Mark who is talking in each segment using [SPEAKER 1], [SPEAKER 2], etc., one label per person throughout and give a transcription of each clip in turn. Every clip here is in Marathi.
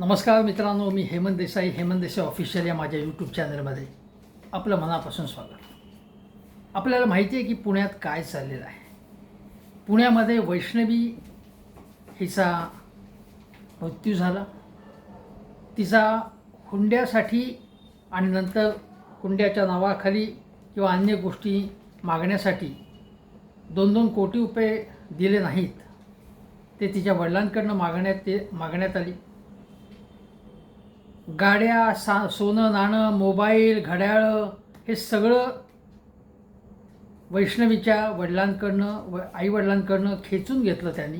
[SPEAKER 1] नमस्कार मित्रांनो मी हेमंत देसाई हेमंत देसाई ऑफिशियल या माझ्या यूट्यूब चॅनलमध्ये आपलं मनापासून स्वागत. आपल्याला माहिती आहे की पुण्यात काय चाललेलं आहे. पुण्यामध्ये वैष्णवी हिचा मृत्यू झाला. तिचा हुंड्यासाठी आणि नंतर हुंड्याच्या नावाखाली किंवा अन्य गोष्टी मागण्यासाठी दोन दोन कोटी रुपये दिले नाहीत. ते तिच्या वडिलांकडनं मागण्यात ते मागण्यात आली. गाड्या सा सोनं नाणं मोबाईल घड्याळं हे सगळं वैष्णवीच्या वडिलांकडनं व आईवडिलांकडनं खेचून घेतलं त्यांनी.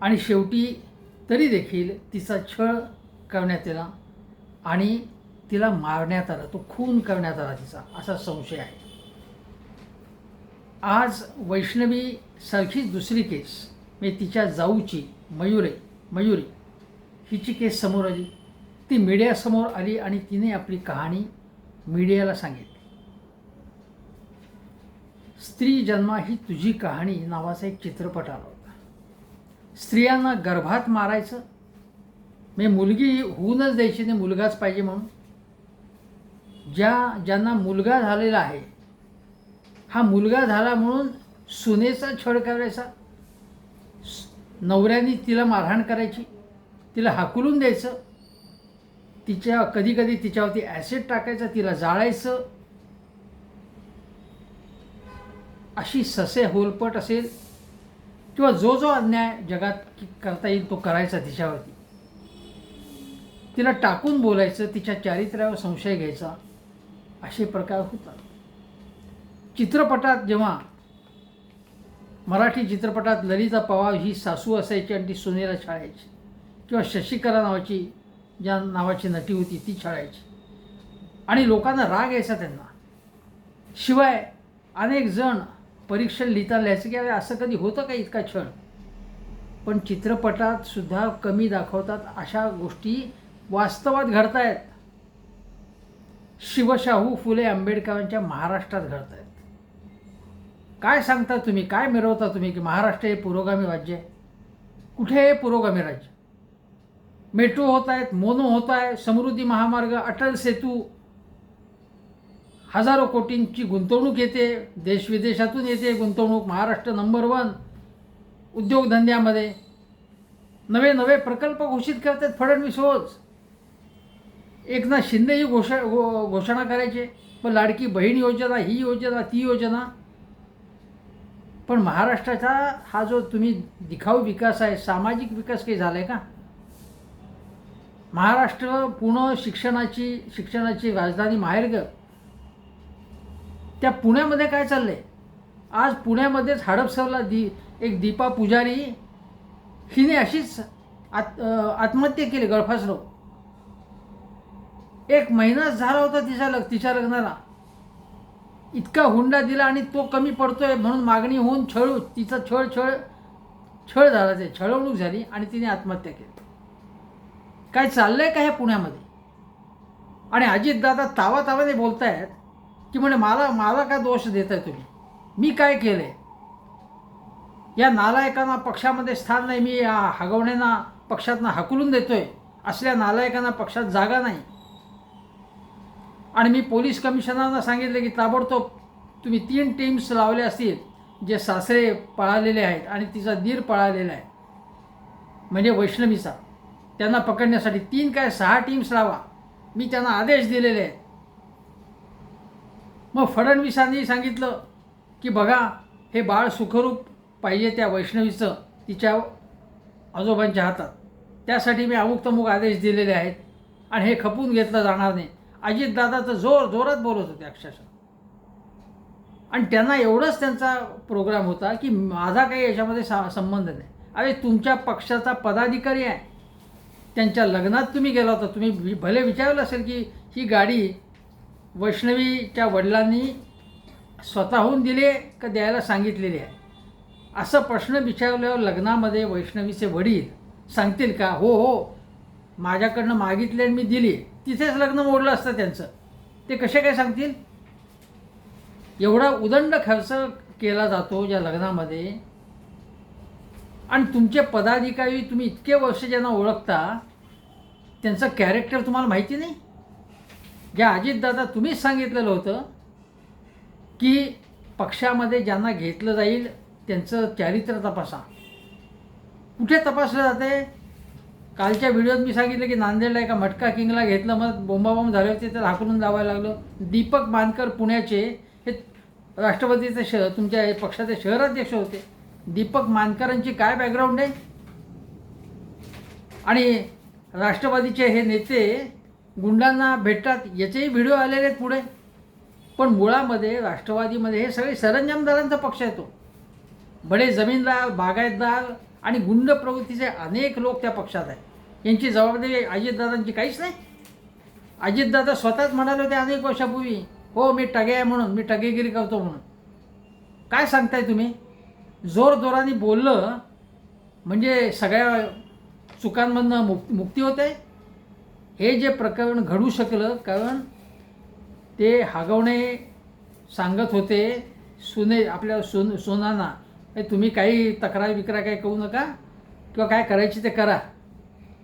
[SPEAKER 1] आणि शेवटी तरी देखील तिचा छळ करण्यात आला आणि तिला मारण्यात आलं. तो खून करण्यात आला तिचा असा संशय आहे. आज वैष्णवीसारखीच दुसरी केस मी तिच्या जाऊची मयुरे मयुरी हिची केस समोर आली. ती मीडियासमोर आली आणि तिने आपली कहाणी मीडियाला सांगितली. स्त्री जन्मा ही तुझी कहाणी नावाचा एक चित्रपट आला होता. स्त्रियांना गर्भात मारायचं. मी मुलगी होऊनच द्यायची नाही मुलगाच पाहिजे म्हणून. ज्या ज्यांना मुलगा झालेला आहे हा मुलगा झाला म्हणून सुनेचा छळ करायचा. नवऱ्याने तिला मारहाण करायची. तिला हाकलून द्यायचं. तिच्या कधी कधी तिच्यावरती ॲसिड टाकायचं तिला जाळायचं. अशी ससे होलपट असेल किंवा जो जो अन्याय जगात करता येईल तो करायचा तिच्यावरती. तिला टाकून बोलायचं तिच्या चारित्र्यावर संशय घ्यायचा. असे प्रकार होतात. चित्रपटात जेव्हा मराठी चित्रपटात ललिता पवार ही सासू असायची आणि ती सुनेला छाळायची. किंवा शशिकला नावाची ज्या नावाची नटी होती ती छळायची. आणि लोकांना राग यायचा त्यांना. शिवाय अनेक जण परीक्षण लिहिता लिहायचं की अरे असं कधी होतं का इतका छळ? पण चित्रपटात सुद्धा कमी दाखवतात अशा गोष्टी वास्तवात घडतायत. शिवशाहू फुले आंबेडकरांच्या महाराष्ट्रात घडतायत. काय सांगता तुम्ही? काय मिरवता तुम्ही? की महाराष्ट्र हे पुरोगामी राज्य आहे? कुठे हे पुरोगामी राज्य? मेट्रो होत आहेत मोनो होत आहे समृद्धी महामार्ग अटल सेतू. हजारो कोटींची गुंतवणूक येते देश विदेशातून येते गुंतवणूक महाराष्ट्र नंबर वन उद्योगधंद्यामध्ये. नवे नवे प्रकल्प घोषित करतात फडणवीस रोज. एकनाथ शिंदे ही घोष घो घोषणा करायचे पण लाडकी बहीण योजना ही योजना ती योजना. पण महाराष्ट्राचा हा जो तुम्ही दिखाऊ विकास आहे सामाजिक विकास काही झाला आहे का? महाराष्ट्र पुणे शिक्षणाची शिक्षणाची राजधानी माहेरघर त्या पुण्यामध्ये काय चाललं आहे आज पुण्यामध्येच हडपसरला दी एक दीपा पुजारी हिने अशीच आत आत्महत्या केली गळफासलो एक महिनाच झाला होता तिच्या लग तिच्या लग्नाला. इतका हुंडा दिला आणि तो कमी पडतोय म्हणून मागणी होऊन छळू तिचा छळ छळ छळ झाला ते छळवणूक झाली आणि तिने आत्महत्या केली. काय चाललंय का ह्या पुण्यामध्ये? आणि अजितदादा तावा तावाने बोलतायत की म्हणे मला मला काय दोष देत आहे तुम्ही? मी काय केलं आहे या नालायकांना पक्षामध्ये स्थान नाही मी या हगवण्यांना पक्षातनं देतो आहे असल्या नालायकांना पक्षात जागा नाही. आणि मी पोलीस कमिशनरना सांगितलं की ताबडतोब तुम्ही तीन टीम्स लावले असतील जे सासरे पळालेले आहेत आणि तिचा दीर पळालेला आहे. म्हणजे वैष्णवीचा. त्यांना पकडण्यासाठी तीन काय सहा टीम्स लावा. मी त्यांना आदेश दिलेले आहेत मग फडणवीसांनी सांगितलं की बघा हे बाळ सुखरूप पाहिजे त्या वैष्णवीचं तिच्या आजोबांच्या हातात. त्यासाठी मी अमुक तमुक आदेश दिलेले आहेत आणि हे खपून घेतलं जाणार नाही. अजितदादा तर जोर जोरात बोलत होते अक्षरशः. आणि त्यांना एवढंच त्यांचा प्रोग्राम होता की माझा काही याच्यामध्ये सा संबंध नाही. अरे तुमच्या पक्षाचा पदाधिकारी आहे. त्यांच्या लग्नात तुम्ही गेला होता तुम्ही भले विचारलं असेल की ही गाडी वैष्णवीच्या वडिलांनी स्वतःहून दिले का द्यायला सांगितलेली आहे? असं प्रश्न विचारल्यावर लग्नामध्ये वैष्णवीचे वडील सांगतील का हो हो माझ्याकडनं मागितले आणि मी दिली. तिथेच लग्न मोडलं असतं त्यांचं. ते कसे काय सांगतील? एवढा उदंड खर्च केला जातो या लग्नामध्ये. आणि तुमचे पदाधिकारी तुम्ही इतके वर्ष ज्यांना ओळखता त्यांचं कॅरेक्टर तुम्हाला माहिती नाही? जे अजितदादा तुम्हीच सांगितलेलं होतं की पक्षामध्ये ज्यांना घेतलं जाईल त्यांचं चारित्र्य तपासा. कुठे तपासलं जाते कालच्या व्हिडिओत मी सांगितलं की नांदेडला एका मटका किंगला घेतलं मग बोंबाबोंब झाले होते तर हाकलून लावायला लागलं. दीपक मानकर पुण्याचे हे राष्ट्रवादीचे शहर तुमच्या हे पक्षाचे शहराध्यक्ष होते. दीपक मानकरांची काय बॅकग्राऊंड आहे? आणि राष्ट्रवादीचे हे नेते गुंडांना भेटतात याचेही व्हिडिओ आलेले आहेत पुढे. पण मुळामध्ये राष्ट्रवादीमध्ये हे सगळे सरंजामदारांचा पक्ष येतो बडे जमीनदार बागायतदार आणि गुंड प्रवृत्तीचे अनेक लोक त्या पक्षात आहेत. यांची जबाबदारी अजितदादांची काहीच नाही. अजितदादा स्वतःच म्हणाले होते अनेक वर्षापूर्वी हो मी टगे आहे म्हणून मी टगेगिरी करतो म्हणून. काय सांगताय तुम्ही? जोरजोराने बोललं म्हणजे सगळ्या चुकांमधनं मुक् मुक्ती होते. हे जे प्रकरण घडू शकलं कारण ते हागवणे सांगत होते सुने आपल्या सोन सोनाना. हे तुम्ही काही तक्रार विक्रा काही करू नका किंवा काय करायची ते करा.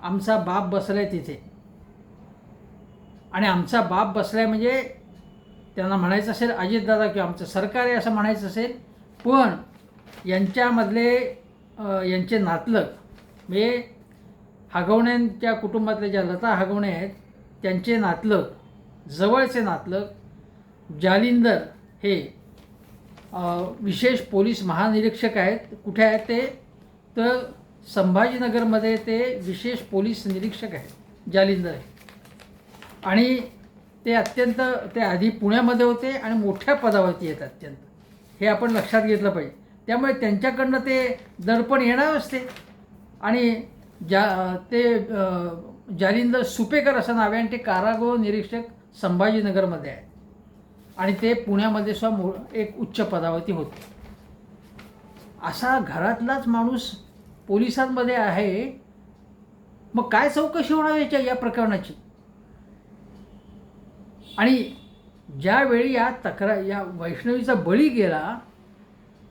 [SPEAKER 1] आमचा बाप बसलाय तिथे. आणि आमचा बाप बसलाय म्हणजे त्यांना म्हणायचं असेल अजितदादा किंवा आमचं सरकार आहे असं म्हणायचं असेल पण यांच्यामधले यांचे नातलग म्हणजे हागवण्यांच्या कुटुंबातल्या ज्या लता हागवणे आहेत त्यांचे नातलग जवळचे नातलग जालिंदर हे विशेष पोलीस महानिरीक्षक आहेत. कुठे आहेत ते? तर संभाजीनगरमध्ये ते विशेष पोलीस निरीक्षक आहेत जालिंदर हे. आणि ते अत्यंत ते आधी पुण्यामध्ये होते आणि मोठ्या पदावरती आहेत अत्यंत. हे आपण लक्षात घेतलं पाहिजे. त्यामुळे त्यांच्याकडनं ते दडपण येणार असते. आणि ज्या ते जालिंदर सुपेकर असं नाव आहे आणि ते कारागृह निरीक्षक संभाजीनगरमध्ये आहे आणि ते पुण्यामध्ये सुद्धा मूळ एक उच्च पदावरती होते. असा घरातलाच माणूस पोलिसांमध्ये आहे मग काय चौकशी होणार याच्या या प्रकरणाची? आणि ज्यावेळी या तक्रार या वैष्णवीचा बळी गेला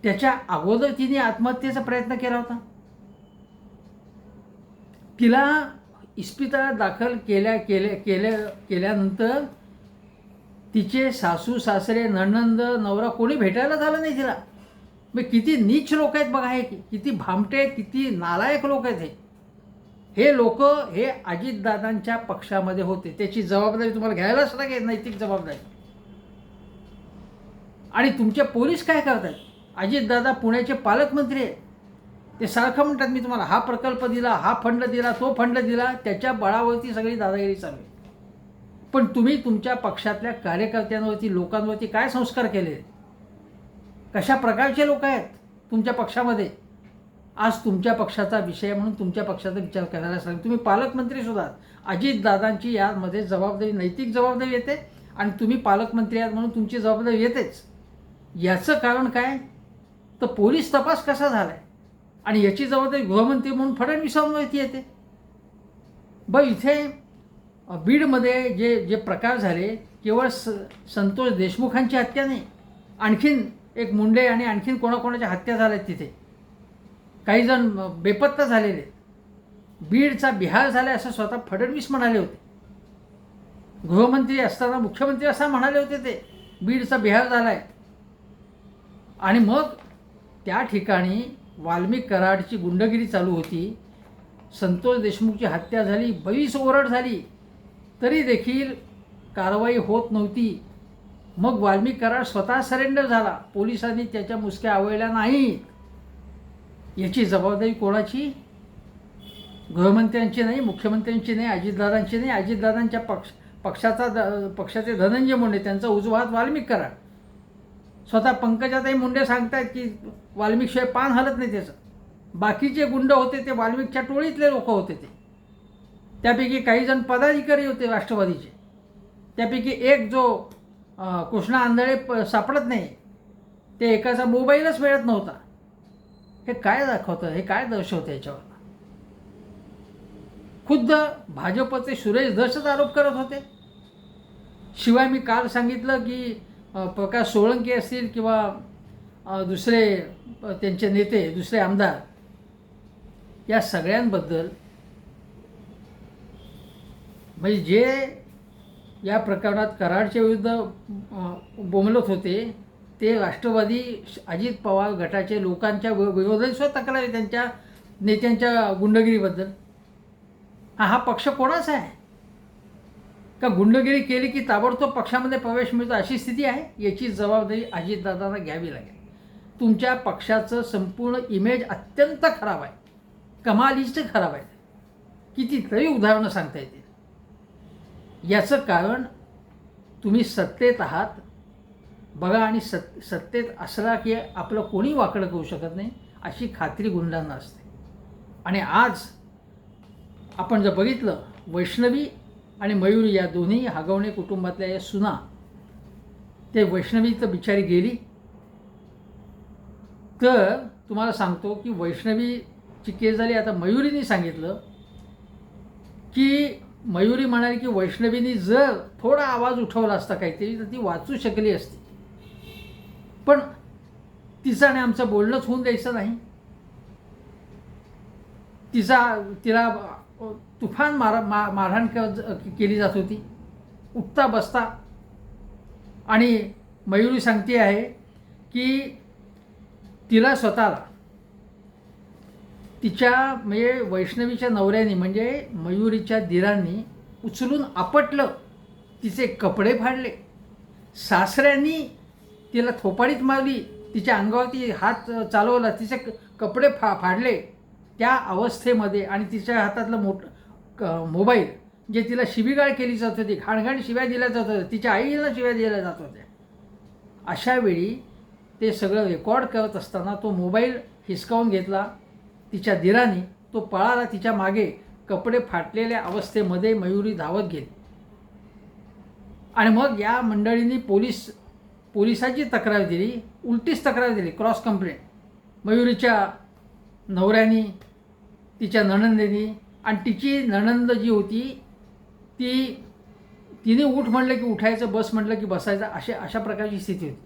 [SPEAKER 1] त्याच्या अगोदर तिने आत्महत्येचा प्रयत्न केला होता? तिला इस्पितळात दाखल केल्या केल्या केल्या केल्यानंतर तिचे सासू सासरे नणंद नवरा कोणी भेटायला झालं नाही तिला? मग किती नीच लोक आहेत बघा हे किती भामटे किती नालायक लोक आहेत हे. हे लोक हे अजितदादांच्या पक्षामध्ये होते. त्याची जबाबदारी तुम्हाला घ्यायलाच लागेल नैतिक जबाबदारी. आणि तुमचे पोलीस काय करतात अजितदादा पुण्याचे पालकमंत्री आहेत. ते सारखं म्हणतात मी तुम्हाला हा प्रकल्प दिला हा फंड दिला तो फंड दिला त्याच्या बळावरती सगळी दादागिरी चालू आहे. पण तुम्ही तुमच्या पक्षातल्या कार्यकर्त्यांवरती लोकांवरती काय संस्कार केले? कशा प्रकारचे लोक आहेत तुमच्या पक्षामध्ये? आज तुमच्या पक्षाचा विषय म्हणून तुमच्या पक्षाचा विचार करायला सांग. तुम्ही पालकमंत्री सुद्धा अजितदादांची यामध्ये जबाबदारी नैतिक जबाबदारी येते आणि तुम्ही पालकमंत्री आहात म्हणून तुमची जबाबदारी येतेच. याचं कारण काय? तर पोलीस तपास कसा झाला आहे आणि याची जबाबदारी गृहमंत्री म्हणून फडणवीसांवरती येते. ब इथे बीडमध्ये जे जे प्रकार झाले केवळ स संतोष देशमुखांची हत्या नाही आणखीन एक मुंडे आणि आणखीन कोणाकोणाच्या हत्या झाल्या आहेत तिथे. काही जण बेपत्ता झालेले बीडचा बिहार झाला असं स्वतः फडणवीस म्हणाले होते. गृहमंत्री असताना मुख्यमंत्री असं म्हणाले होते ते बीडचा बिहार झाला आहे आणि मग त्या ठिकाणी वाल्मिक कराडची गुंडगिरी चालू होती. संतोष देशमुखची हत्या झाली बवीस ओरड झाली. तरी देखील कारवाई होत नव्हती. मग वाल्मिक कराड स्वतः सरेंडर झाला. पोलिसांनी त्याच्या मुसक्या आवळल्या नाहीत याची जबाबदारी कोणाची? गृहमंत्र्यांची नाही मुख्यमंत्र्यांची नाही अजितदादांची नाही. अजितदादांच्या पक्ष पक्षाचा द पक्षाचे धनंजय मुंडे त्यांचा उजवाहात वाल्मिक कराड. स्वतः पंकजाताई मुंडे सांगतायत की वाल्मिकशिवाय पान हलत नाही त्याचं. बाकीचे गुंड होते ते वाल्मिकच्या टोळीतले लोक होते ते. त्यापैकी काही जण पदाधिकारी होते राष्ट्रवादीचे. त्यापैकी एक जो कृष्णा आंधळे प सापडत नाही ते एकाचा मोबाईलच मिळत नव्हता. हे काय दाखवतं? हे काय दर्शवतं याच्यावर? खुद्द भाजपचे सुरेश दशच आरोप करत होते. शिवाय मी काल सांगितलं की प्रकाश सोळंकी असतील किंवा दुसरे त्यांचे नेते दुसरे आमदार या सगळ्यांबद्दल म्हणजे जे या प्रकरणात कराडच्या विरुद्ध अं, बोंबलत होते ते राष्ट्रवादी अजित पवार गटाचे लोकांच्या विरोधात सुद्धा तक्रार आहे त्यांच्या नेत्यांच्या गुंडगिरीबद्दल. हा पक्ष कोणाचा आहे? का गुंडगिरी केली की ताबडतोब पक्षामध्ये प्रवेश मिळतो अशी स्थिती आहे? याची जबाबदारी अजितदादांना घ्यावी लागेल. तुमच्या पक्षाचं संपूर्ण इमेज अत्यंत खराब आहे. कमालीचं खराब आहे. कितीतरी उदाहरणं सांगता येतील. याचं कारण तुम्ही सत्तेत आहात. बघा आणि सत् सत्तेत असला की आपलं कोणी वाकडं करू शकत नाही अशी खात्री गुंडांना असते. आणि आज आपण जर बघितलं वैष्णवी आणि मयुरी या दोन्ही हगवणे कुटुंबातल्या या सुना ते वैष्णवी तर बिचारी गेली. तर तुम्हाला सांगतो की वैष्णवीची केस झाली. आता मयुरीने सांगितलं की मयुरी म्हणाली की वैष्णवीनी जर थोडा आवाज उठवला असता काहीतरी तर ती वाचू शकली असती. पण तिचं आणि आमचं बोलणंच होऊन द्यायचं नाही. तिचा तिला तुफान मार मा मारहाण केली जात होती. उठता बसता. आणि मयुरी सांगते आहे की तिला स्वतःला तिच्या म्हणजे वैष्णवीच्या नवऱ्याने म्हणजे मयुरीच्या दिरांनी उचलून आपटलं. तिचे कपडे फाडले. सासऱ्यांनी तिला थोपाडीत मारली. तिच्या अंगावरती हात चालवला. तिचे क- कपडे फा फाडले. त्या अवस्थेमध्ये आणि तिच्या हातातलं मोठ क मोबाईल जे तिला शिबिगाळ केली जात होती घाणघाण शिव्या दिल्या जात होत्या तिच्या आईला शिव्या दिल्या जात होत्या. अशा वेळी ते सगळं रेकॉर्ड करत असताना तो मोबाईल हिसकावून घेतला तिच्या दिराने तो पळाला तिच्यामागे कपडे फाटलेल्या अवस्थेमध्ये मयुरी धावत गेली. आणि मग या मंडळींनी पोलीस पोलिसाची तक्रार दिली उलटीच तक्रार दिली क्रॉस कंप्लेंट. मयुरीच्या नवऱ्यानी तिच्या नणंदेनी आणि तिची नणंद जी होती ती तिने उठ म्हणलं की उठायचं बस म्हटलं की बसायचं अशा अशा प्रकारची स्थिती होती.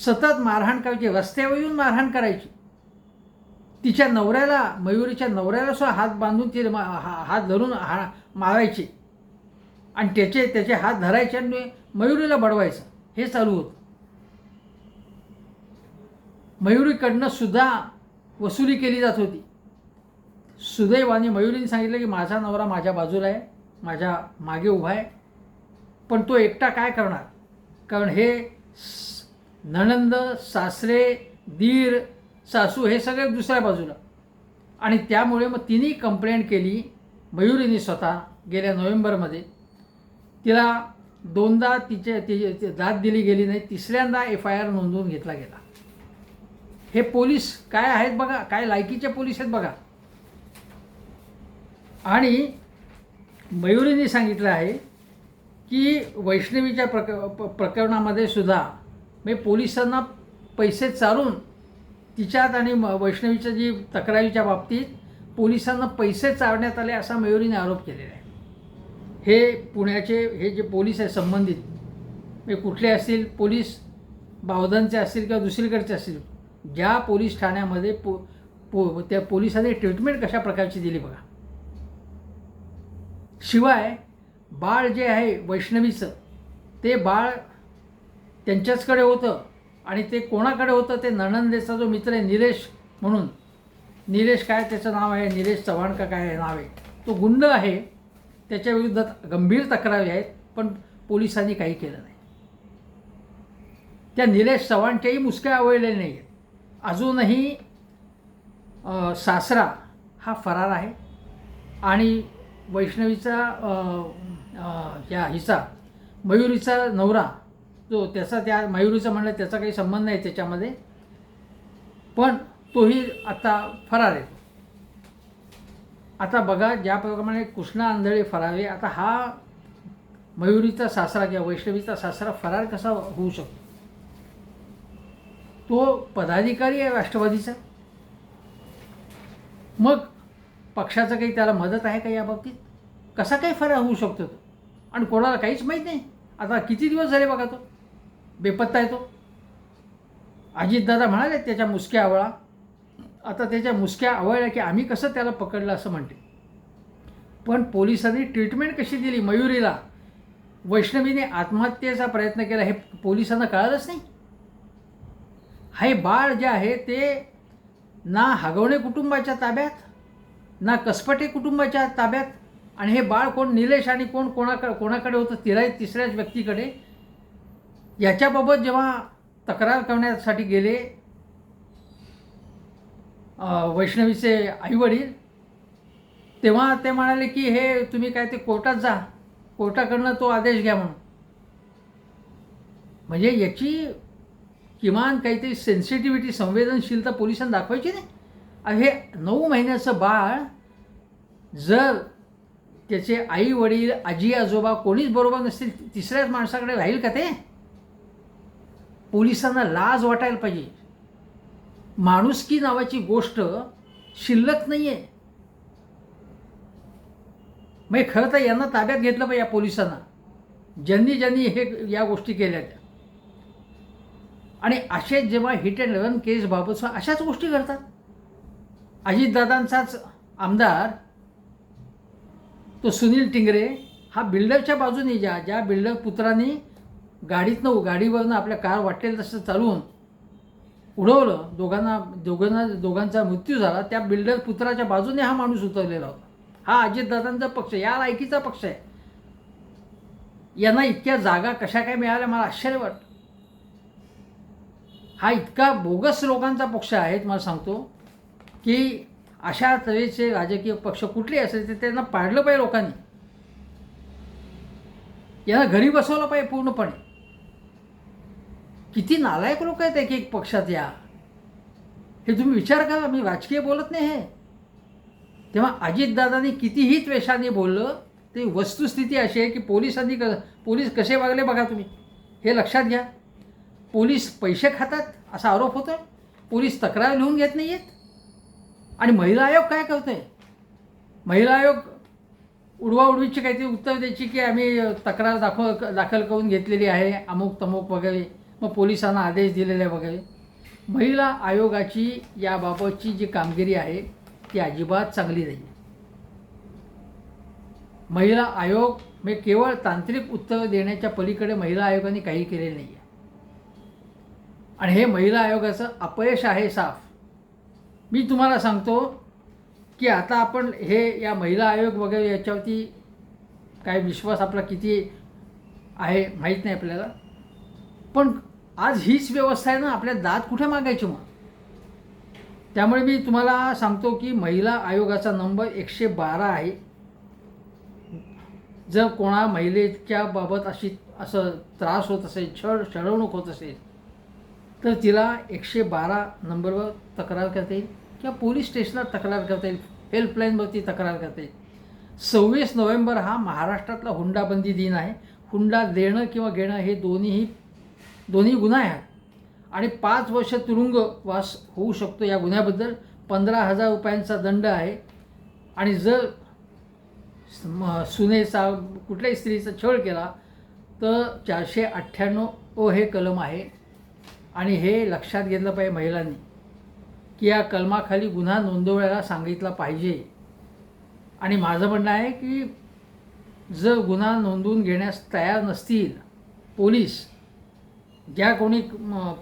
[SPEAKER 1] सतत मारहाण करायची रस्त्यावर येऊन मारहाण करायची. तिच्या नवऱ्याला मयुरीच्या नवऱ्याला सुद्धा हात बांधून ती मा- हा- हात धरून हा मारायचे. आणि त्याचे त्याचे हात धरायचे आणि मयुरीला बडवायचं. हे चालू होतं. मयुरीकडनं सुद्धा वसुली केली जात होती. सुदैवाने मयुरीने सांगितलं की माझा नवरा माझ्या बाजूला आहे माझ्या मागे उभा आहे पण तो एकटा काय करणार? कारण हे नणंद सासरे दीर सासू हे सगळे दुसऱ्या बाजूला. आणि त्यामुळे मग तिने कंप्लेंट केली मयुरीने स्वतः गेल्या नोव्हेंबरमध्ये. तिला दोनदा तिचे तिची ति- दाद दिली गेली नाही तिसऱ्यांदा एफ आय आर नोंदवून घेतला गेला. हे पोलीस काय आहेत बघा काय लायकीचे पोलीस आहेत बघा. आणि मयुरीने सांगितलं आहे की वैष्णवीच्या प्रक प- प्रकरणामध्ये सुद्धा मी पोलिसांना पैसे चारून तिच्यात आणि म- वैष्णवीच्या जी तक्रारीच्या बाबतीत पोलिसांना पैसे चारण्यात आले असा मयुरीने आरोप केलेला आहे. हे पुण्याचे हे जे पोलीस आहे संबंधित म्हणजे कुठले असतील? पोलीस बावधनचे असतील किंवा दुसरीकडचे असतील? ज्या पोलीस ठाण्यामध्ये पो पो त्या पोलिसांनी ट्रीटमेंट कशा प्रकारची दिली बघा. शिवाय बाळ जे आहे वैष्णवीचं ते बाळ त्यांच्याचकडे होतं आणि ते कोणाकडे होतं ते नणंदेचा जो मित्र आहे निलेश म्हणून. निलेश काय त्याचं नाव आहे? निलेश चव्हाण का काय नाव आहे? तो गुंड आहे. त्याच्याविरुद्ध गंभीर तक्रारी आहेत पण पोलिसांनी काही केलं नाही. त्या निलेश चव्हाणच्याही मुसक्या आवडलेल्या नाही आहेत अजूनही सासरा हा फरार आहे. आणि वैष्णवीचा या हिचा मयुरीचा नवरा जो त्याचा त्या मयुरीचा म्हणलं त्याचा काही संबंध नाही त्याच्यामध्ये. पण तोही आता फरार आहे. आता बघा ज्याप्रमाणे कृष्णा आंधळे फरावे आता हा मयुरीचा सासरा किंवा वैष्णवीचा सासरा फरार कसा होऊ शकतो? तो पदाधिकारी आहे राष्ट्रवादीचा. मग पक्षाचं काही त्याला मदत आहे का या बाबतीत? कसा काही फरक होऊ शकतो तो? आणि कोणाला काहीच माहीत नाही. आता किती दिवस झाले बघा तो? बेपत्ता आहे तो. अजितदादा म्हणाले त्याच्या मुसक्या आवळा. आता त्याच्या मुसक्या आवळल्या की आम्ही कसं त्याला पकडलं असं म्हणते. पण पोलिसांनी ट्रीटमेंट कशी दिली मयुरीला? वैष्णवीने आत्महत्येचा प्रयत्न केला हे पोलिसांना कळालंच नाही? हे बाळ जे आहे ते ना हगवणे कुटुंबाच्या ताब्यात ना कसपटे कुटुंबाच्या ताब्यात आणि हे बाळ कोण निलेश आणि कोण कोणाकडे कोणाकडे होतं तिरा तिसऱ्याच व्यक्तीकडे याच्याबाबत जेव्हा तक्रार करण्यासाठी गेले वैष्णवीचे आईवडील तेव्हा ते म्हणाले की हे तुम्ही काय ते कोर्टात जा. कोर्टाकडनं तो आदेश घ्या म्हणून. म्हणजे याची किमान काहीतरी सेन्सिटिव्हिटी संवेदनशीलता पोलिसांना दाखवायची नाही. हे नऊ महिन्याचं बाळ जर त्याचे आई वडील आजी आजोबा कोणीच बरोबर नसतील तिसऱ्याच माणसाकडे राहील का ते? पोलिसांना लाज वाटायला पाहिजे. माणुसकी नावाची गोष्ट शिल्लक नाही आहे मग खरं तर यांना ताब्यात घेतलं पाहिजे या पोलिसांना. ज्यांनी ज्यांनी हे या गोष्टी केल्या त्या. आणि असे जेव्हा हिट अँड रन केसबाबत अशाच गोष्टी करतात अजितदादांचाच आमदार तो सुनील टिंगरे हा बिल्डरच्या बाजूने ज्या ज्या बिल्डर पुत्रांनी गाडीतनं गाडीवरनं आपल्या कार वाटेल तसं चालवून उडवलं दोघांना दोघांना दोघांचा मृत्यू झाला त्या बिल्डर पुत्राच्या बाजूने हा माणूस उतरलेला होता. हा अजितदादांचा पक्ष या लायकीचा पक्ष आहे. यांना इतक्या जागा कशा काय मिळाल्या मला आश्चर्य वाटतं. हा इतका बोगस लोकांचा पक्ष आहे मला सांगतो की अशा तऱ्हेचे राजकीय पक्ष कुठले असेल ते त्यांना पाडलं पाहिजे लोकांनी. यांना घरी बसवलं पाहिजे पूर्णपणे. किती नालायक लोक आहेत एक एक पक्षात या. हे तुम्ही विचार करा मी राजकीय बोलत नाही हे. तेव्हा अजितदादांनी कितीही त्वेषाने बोललं ते वस्तुस्थिती अशी आहे की पोलिसांनी क पोलीस कसे वागले बघा तुम्ही. हे लक्षात घ्या. पोलीस पैसे खातात असा आरोप होतो पोलीस तक्रार लिहून घेत नाही आहेत आणि महिला आयोग काय करतो आहे महिला आयोग उडवाउडवीची काहीतरी उत्तर द्यायची की आम्ही तक्रार दाखव दाखल करून घेतलेली आहे अमुक तमुक वगैरे. मग पोलिसांना आदेश दिलेले वगैरे. महिला आयोगाची याबाबतची जी कामगिरी आहे ती अजिबात चांगली नाही महिला आयोग मी केवळ तांत्रिक उत्तर देण्याच्या पलीकडे महिला आयोगाने काही केलेलं नाही आहे आणि हे महिला आयोगाचं अपयश आहे साफ. मी तुम्हाला सांगतो की आता आपण हे या महिला आयोग वगैरे याच्यावरती काय विश्वास आपला किती आहे माहीत नाही आपल्याला. पण आज हीच व्यवस्था आहे ना आपल्या दात कुठे मागायची मग? त्यामुळे मी तुम्हाला सांगतो की महिला आयोगाचा नंबर एकशे बारा आहे. जर कोणा महिलेच्या बाबत अशी असं त्रास होत असेल छळ छळवणूक होत असेल तर तिला एकशे बारा नंबरवर तक्रार करता येईल किंवा पोलीस स्टेशनात तक्रार करता येईल. हेल्पलाईनवरती तक्रार करता येईल. सव्वीस नोव्हेंबर हा महाराष्ट्रातला हुंडाबंदी दिन आहे. हुंडा देणं किंवा घेणं हे दोन्हीही दोन्ही गुन्हा आहेत. आणि पाच वर्ष तुरुंगवास होऊ शकतो या गुन्ह्याबद्दल पंधरा हजार रुपयांचा दंड आहे. आणि जर म- सुनेचा कुठल्याही स्त्रीचा छळ केला तर चारशे अठ्ठ्याण्णव ओ हे कलम आहे. आणि हे लक्षात घेतलं पाहिजे महिलांनी की या कलमाखाली गुन्हा नोंदवायला सांगितला पाहिजे. आणि माझं म्हणणं आहे की जर गुन्हा नोंदवून घेण्यास तयार नसतील पोलीस ज्या कोणी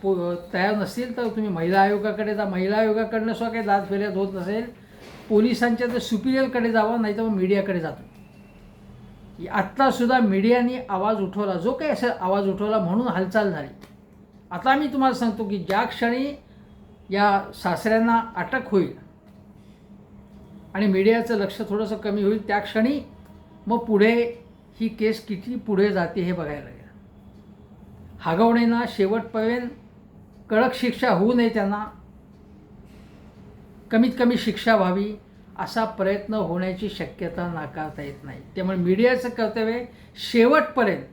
[SPEAKER 1] पो तयार नसतील तर तुम्ही महिला आयोगाकडे जा. महिला आयोगाकडनं सुद्धा काही दाद फेऱ्यात होत नसेल पोलिसांच्या तर सुपिरियरकडे जावं नाही तर मग मीडियाकडे जातो आत्तासुद्धा मीडियाने आवाज उठवला. जो काही असेल आवाज उठवला म्हणून हालचाल झाली. आता मी तुम्हाला सांगतो की ज्या क्षणी या सासऱ्यांना अटक होईल आणि मीडियाचं लक्ष थोडंसं कमी होईल त्या क्षणी मग पुढे ही केस किती पुढे जाते हे बघायला लागेल. हागवणेंना शेवटपर्यंत कडक शिक्षा होऊ नये त्यांना. कमीत कमी शिक्षा व्हावी असा प्रयत्न होण्याची शक्यता नाकारता येत नाही. त्यामुळे मीडियाचं कर्तव्य शेवटपर्यंत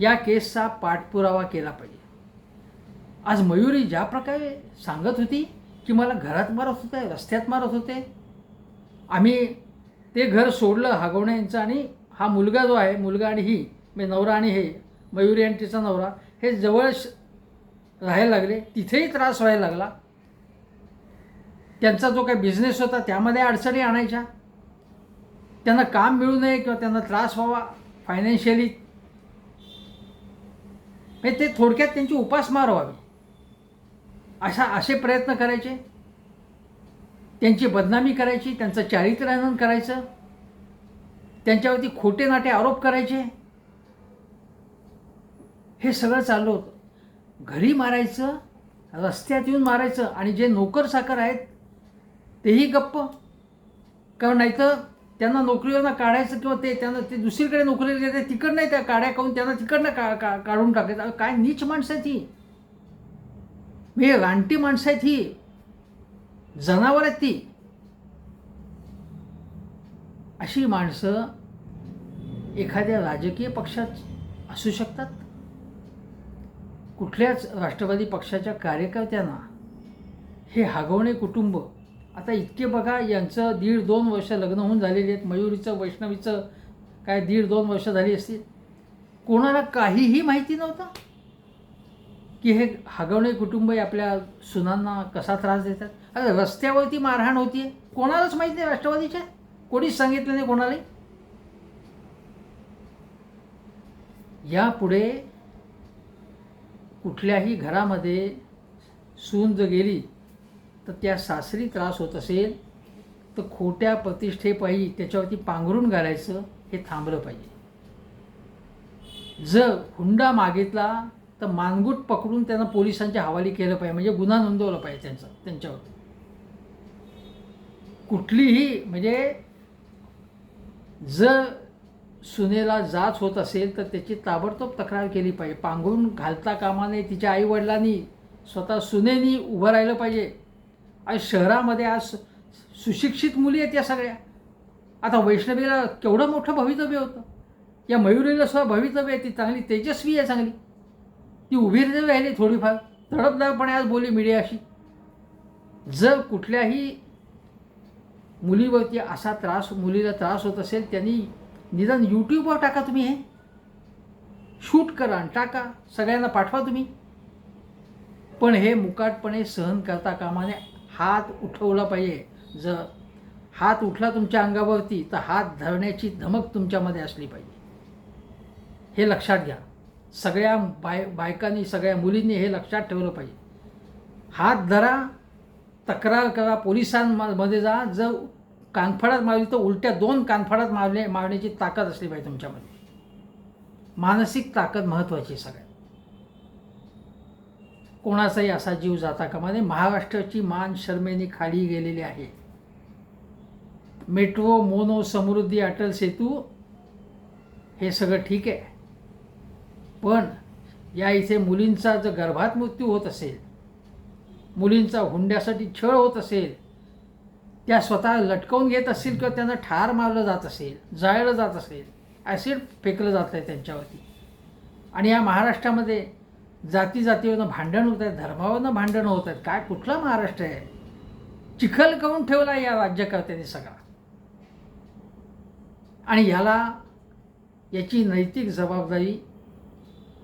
[SPEAKER 1] या केसचा पाठपुरावा केला पाहिजे. आज मयुरी ज्या प्रकारे सांगत होती की मला घरात मारत होते रस्त्यात मारत होते आम्ही ते घर सोडलं हागवणे यांचं आणि हा मुलगा जो आहे मुलगा आणि ही म्हणजे नवरा आणि हे मयुरी आणि तिचा नवरा हे जवळ राहायला लागले तिथेही त्रास व्हायला लागला. त्यांचा जो काही बिझनेस होता त्यामध्ये अडचणी आणायच्या. त्यांना काम मिळू नये किंवा त्यांना त्रास व्हावा फायनान्शियली म्हणजे ते थोडक्यात त्यांची उपासमार व्हावी. अशा असे प्रयत्न करायचे. त्यांची बदनामी करायची त्यांचं चारित्र्यानंद करायचं. त्यांच्यावरती खोटे नाटे आरोप करायचे. हे सगळं चाललं होतं. घरी मारायचं रस्त्यात येऊन मारायचं आणि जे नोकर साखर आहेत तेही गप्प. कारण नाहीतर त्यांना नोकरीवरनं काढायचं किंवा ते त्यांना ते दुसरीकडे नोकरीला गेले तिकडनं त्या काड्या काढून त्यांना तिकडनं का का काढून टाकायचं. काय नीच माणसं आहेत ही. मी रानटी माणसं आहेत ही. जनावर आहेत ती. अशी माणसं एखाद्या राजकीय पक्षात असू शकतात. कुठल्याच राष्ट्रवादी पक्षाच्या कार्यकर्त्यांना हे हागवणे कुटुंब आता इतके बघा यांचं दीड दोन वर्ष लग्न होऊन झालेली आहेत. मयुरीचं वैष्णवीचं काय दीड दोन वर्ष झाली असतील. कोणाला काहीही माहिती नव्हतं की हे हागवणे कुटुंब आपल्या सुनांना कसा त्रास देतात? अरे रस्त्यावरती मारहाण होतीये. कोणालाच माहिती नाही राष्ट्रवादीच्या. कोणीच सांगितलं नाही कोणालाही. यापुढे कुठल्याही घरामध्ये सून जर गेली तर त्या सासरी त्रास होत असेल तर खोट्या प्रतिष्ठेपायी त्याच्यावरती पांघरून घालायचं हे थांबलं पाहिजे. जर हुंडा मागितला तर मानगूट पकडून त्यांना पोलिसांच्या हवाली केलं पाहिजे म्हणजे गुन्हा नोंदवला पाहिजे त्यांचा त्यांच्यावर कुठलीही म्हणजे जर सुनेला जाच होत असेल तर त्याची ताबडतोब तक्रार केली पाहिजे. पांघरून घालता कामा नये तिच्या आईवडिलांनी स्वतः सुनेनी उभं राहिलं पाहिजे. आज शहरामध्ये आज सुशिक्षित मुली आहेत या सगळ्या. आता वैष्णवीला केवढं मोठं भवितव्य होतं. या मयुरीला सुद्धा भवितव्य आहे ती चांगली तेजस्वी आहे चांगली. ती उभी राहिली राहिली थोडीफार. तडपदारपणे आज बोलली मीडियाशी. जर कुठल्याही मुलीवरती असा त्रास मुलीला त्रास होत असेल त्यांनी निदान यूट्यूबवर टाका तुम्ही हे. शूट करा आणि टाका. सगळ्यांना पाठवा तुम्ही. पण हे मुकाटपणे सहन करता कामाने हात उठवला पाहिजे. जर हात उठला तुमच्या अंगावरती तर हात धरण्याची धमक तुमच्यामध्ये असली पाहिजे. हे लक्षात घ्या. सगळ्या बाय बायकांनी सगळ्या मुलींनी हे लक्षात ठेवलं पाहिजे. हात धरा तक्रार करा पोलिसांमध्ये जा. जर कानफडात मारली तर उलट्या दोन कानफडात मारले मारण्याची ताकद असली पाहिजे तुमच्यामध्ये. मानसिक ताकद महत्त्वाची आहे कोणाचाही असा जीव जाता कामा नये. महाराष्ट्राची मान शर्मेने खाली गेलेली आहे. मेट्रो मोनो समृद्धी अटल सेतू हे सगळं ठीक आहे. पण या इथे मुलींचा जर गर्भात मृत्यू होत असेल मुलींचा हुंड्यासाठी छळ होत असेल त्या स्वतः लटकवून घेत असतील किंवा त्यांना ठार मारलं जात असेल जाळलं जात असेल ॲसिड फेकलं जात आहे त्यांच्यावरती. आणि या महाराष्ट्रामध्ये जाती जातीवरनं भांडण होत आहेत धर्मावरनं भांडणं होत आहेत. काय कुठला महाराष्ट्र आहे? चिखल करून ठेवला या राज्यकर्त्यांनी सगळा. आणि ह्याला याची नैतिक जबाबदारी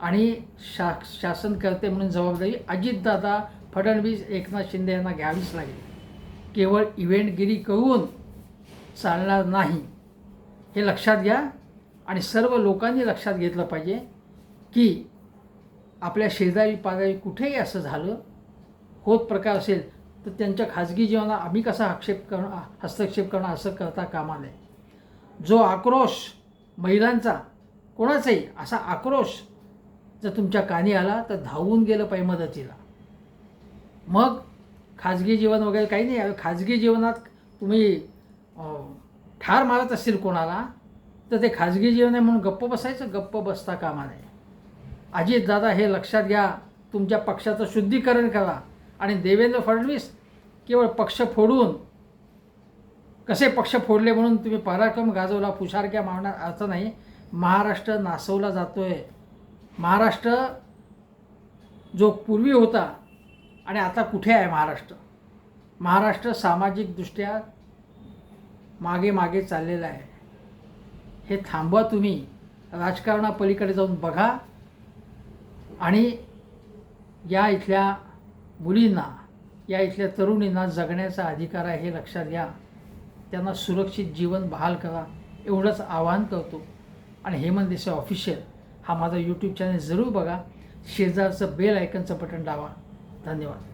[SPEAKER 1] आणि शा शासनकर्ते म्हणून जबाबदारी अजितदादा फडणवीस एकनाथ शिंदे यांना घ्यावीच लागेल. केवळ इव्हेंटगिरी करून चालणार नाही. हे लक्षात घ्या आणि सर्व लोकांनी लक्षात घेतलं पाहिजे की आपल्या शेजारी पाजारी कुठेही असं झालं होत प्रकार असेल तर त्यांच्या खाजगी जीवनात आम्ही कसा आक्षेप करणं हस्तक्षेप करणं असं करता कामा नये. जो आक्रोश महिलांचा कोणाचाही असा आक्रोश जर तुमच्या कानी आला तर धावून गेलं पाहिजे मदतीला. मग खाजगी जीवन वगैरे काही नाही खाजगी जीवनात तुम्ही ठार मारत असतील कोणाला तर ते खाजगी जीवन आहे म्हणून गप्प बसायचं गप्प बसता कामा नये. अजित दादा हे लक्षात घ्या तुमच्या पक्षाचं शुद्धीकरण करा. आणि देवेंद्र फडणवीस केवळ पक्ष फोडून कसे पक्ष फोडले म्हणून तुम्ही पराक्रम गाजवला फुशारक्या मावणार असं नाही. महाराष्ट्र नासवला जातो आहे महाराष्ट्र जो पूर्वी होता आणि आता कुठे आहे महाराष्ट्र? महाराष्ट्र सामाजिकदृष्ट्या मागे मागे चाललेला आहे. हे थांबवा तुम्ही. राजकारणापलीकडे जाऊन बघा. आणि या इथल्या मुलींना या इथल्या तरुणींना जगण्याचा अधिकार आहे हे लक्षात घ्या. त्यांना सुरक्षित जीवन बहाल करा एवढंच आवाहन करतो. आणि हेमंत देसाई ऑफिशियल हा माझा यूट्यूब चॅनल जरूर बघा. शेजारचं बेल आयकनचं बटन डावा धन्यवाद.